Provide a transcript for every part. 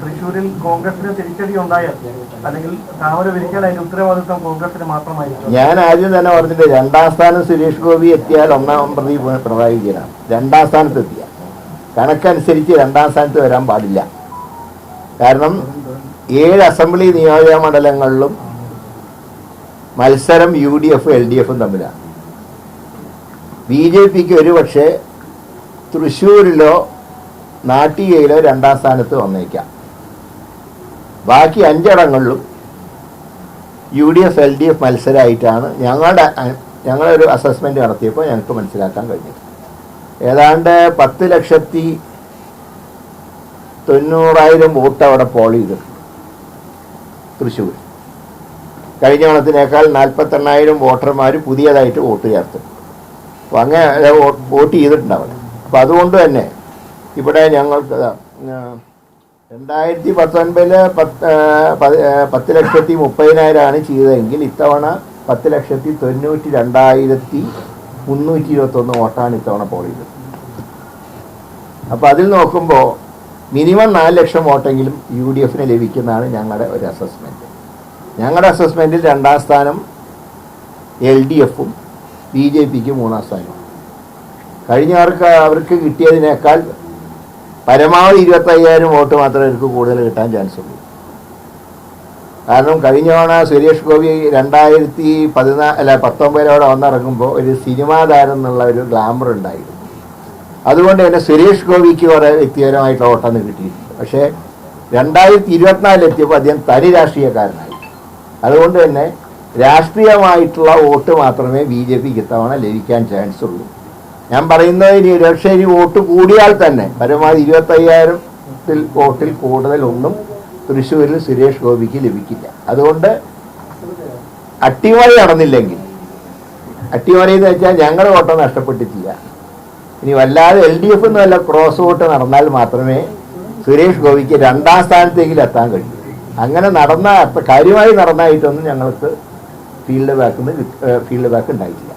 തൃശ്ശൂരിൽ കോൺഗ്രസിന് തിരിച്ചടി ഉണ്ടായാൽ അല്ലെങ്കിൽ താമര വിരിക്കാൻ അതിന്റെ ഉത്തരവാദിത്വം കോൺഗ്രസിന് മാത്രമായിരിക്കും. ഞാൻ ആദ്യം തന്നെ പറഞ്ഞിട്ട് രണ്ടാം സ്ഥാനം സുരേഷ് ഗോപി എത്തിയാൽ ഒന്നാം പ്രതി പിണറായി വിജയനാണ് രണ്ടാം സ്ഥാനത്ത് എത്തിയ. കണക്കനുസരിച്ച് രണ്ടാം സ്ഥാനത്ത് വരാൻ പാടില്ല. കാരണം ഏഴ് അസംബ്ലി നിയോജക മണ്ഡലങ്ങളിലും മത്സരം U D F L D എഫും തമ്മിലാണ്. ബി ജെ പിക്ക് ഒരുപക്ഷെ തൃശ്ശൂരിലോ നാട്ടികയിലോ രണ്ടാം സ്ഥാനത്ത് വന്നേക്കാം. ബാക്കി അഞ്ചിടങ്ങളിലും U D F L D F മത്സരമായിട്ടാണ് ഞങ്ങളുടെ ഞങ്ങളൊരു ഒരു അസസ്മെന്റ് നടത്തിയപ്പോൾ ഞങ്ങൾക്ക് മനസ്സിലാക്കാൻ കഴിഞ്ഞത്. ഏതാണ്ട് പത്ത് ലക്ഷത്തി തൊണ്ണൂറായിരം വോട്ട് അവിടെ പോൾ ചെയ്തിട്ടുണ്ട് തൃശ്ശൂർ കഴിഞ്ഞ ഓണത്തിനേക്കാൾ നാൽപ്പത്തെണ്ണായിരം വോട്ടർമാർ പുതിയതായിട്ട് വോട്ട് ചേർത്തു. അപ്പോൾ അങ്ങനെ വോട്ട് ചെയ്തിട്ടുണ്ട് അവിടെ അപ്പോൾ അതുകൊണ്ട് തന്നെ ഇവിടെ ഞങ്ങൾക്ക് രണ്ടായിരത്തി പത്തൊൻപതിൽ പത്ത് പത്ത് ലക്ഷത്തി മുപ്പതിനായിരമാണ് ചെയ്തതെങ്കിൽ ഇത്തവണ പത്ത് ലക്ഷത്തി തൊണ്ണൂറ്റി രണ്ടായിരത്തി മുന്നൂറ്റി ഇരുപത്തൊന്ന് വോട്ടാണ് ഇത്തവണ പോൾ ചെയ്തത്. അതിൽ നോക്കുമ്പോൾ മിനിമം നാല് ലക്ഷം വോട്ടെങ്കിലും യു ഡി എഫിന് ലഭിക്കുന്നതാണ് ഞങ്ങളുടെ ഒരു അസസ്മെന്റ് ഞങ്ങളുടെ അസസ്മെന്റിൽ രണ്ടാം സ്ഥാനം എൽ ഡി എഫും ബി ജെ പിക്ക് മൂന്നാം സ്ഥാനവും. കഴിഞ്ഞവർക്ക് അവർക്ക് കിട്ടിയതിനേക്കാൾ പരമാവധി ഇരുപത്തയ്യായിരം വോട്ട് മാത്രമേ എനിക്ക് കൂടുതൽ കിട്ടാൻ ചാൻസ് ഉള്ളൂ. കാരണം കഴിഞ്ഞ തവണ സുരേഷ് ഗോപി രണ്ടായിരത്തി പതിനാ അല്ല പത്തൊമ്പതിലോടെ വന്നിറങ്ങുമ്പോൾ ഒരു സിനിമാ താരം എന്നുള്ള ഒരു ഗ്ലാമർ ഉണ്ടായിരുന്നു. അതുകൊണ്ട് തന്നെ സുരേഷ് ഗോപിക്ക് കുറേ വ്യക്തിപരമായിട്ടുള്ള വോട്ടൊന്നും കിട്ടിയിട്ടുണ്ട്. പക്ഷേ രണ്ടായിരത്തി ഇരുപത്തിനാലിലെത്തിയപ്പോൾ അദ്ദേഹം തനി രാഷ്ട്രീയക്കാരനായി. അതുകൊണ്ട് തന്നെ രാഷ്ട്രീയമായിട്ടുള്ള വോട്ട് മാത്രമേ ബി ജെ പിക്ക് ഇത്തവണ ലഭിക്കാൻ ചാൻസ് ഉള്ളൂ. ഞാൻ പറയുന്നത് ഇനി ഒരുപക്ഷെ ഇനി വോട്ട് കൂടിയാൽ തന്നെ പരമാവധി ഇരുപത്തയ്യായിരത്തിൽ വോട്ടിൽ കൂടുതലൊന്നും തൃശ്ശൂരിൽ സുരേഷ് ഗോപിക്ക് ലഭിക്കില്ല. അതുകൊണ്ട് അട്ടിമറി നടന്നില്ലെങ്കിൽ അട്ടിമറി എന്ന് വെച്ചാൽ ഞങ്ങൾ വോട്ട് നഷ്ടപ്പെട്ടിട്ടില്ല. ഇനി വല്ലാതെ എൽ ഡി എഫ് എന്ന് വല്ല ക്രോസ് വോട്ട് നടന്നാൽ മാത്രമേ സുരേഷ് ഗോപിക്ക് രണ്ടാം സ്ഥാനത്തേക്കിൽ എത്താൻ കഴിയൂ. അങ്ങനെ നടന്ന കാര്യമായി നടന്നായിട്ടൊന്നും ഞങ്ങൾക്ക് ഫീൽഡ് ബാക്ക് ഫീൽഡ് ബാക്ക് ഉണ്ടായിട്ടില്ല.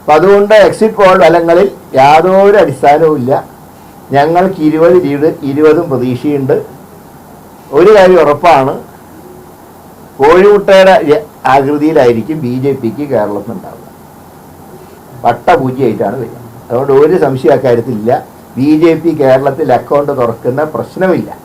അപ്പം അതുകൊണ്ട് എക്സിറ്റ് പോൾ ഫലങ്ങളിൽ യാതൊരു അടിസ്ഥാനവും ഇല്ല. ഞങ്ങൾക്ക് ഇരുപത് ലീഡ് ഇരുപതും പ്രതീക്ഷയുണ്ട്. ഒരു കാര്യം ഉറപ്പാണ്. കോഴിമുട്ടയുടെ ആകൃതിയിലായിരിക്കും ബി ജെ പിക്ക് കേരളത്തിൽ ഉണ്ടാവുക. വട്ടപൂജ്യമായിട്ടാണ് വരിക. അതുകൊണ്ട് ഒരു സംശയം അക്കാര്യത്തിലില്ല ബി ജെ പി കേരളത്തിൽ അക്കൗണ്ട് തുറക്കുന്ന പ്രശ്നമില്ല.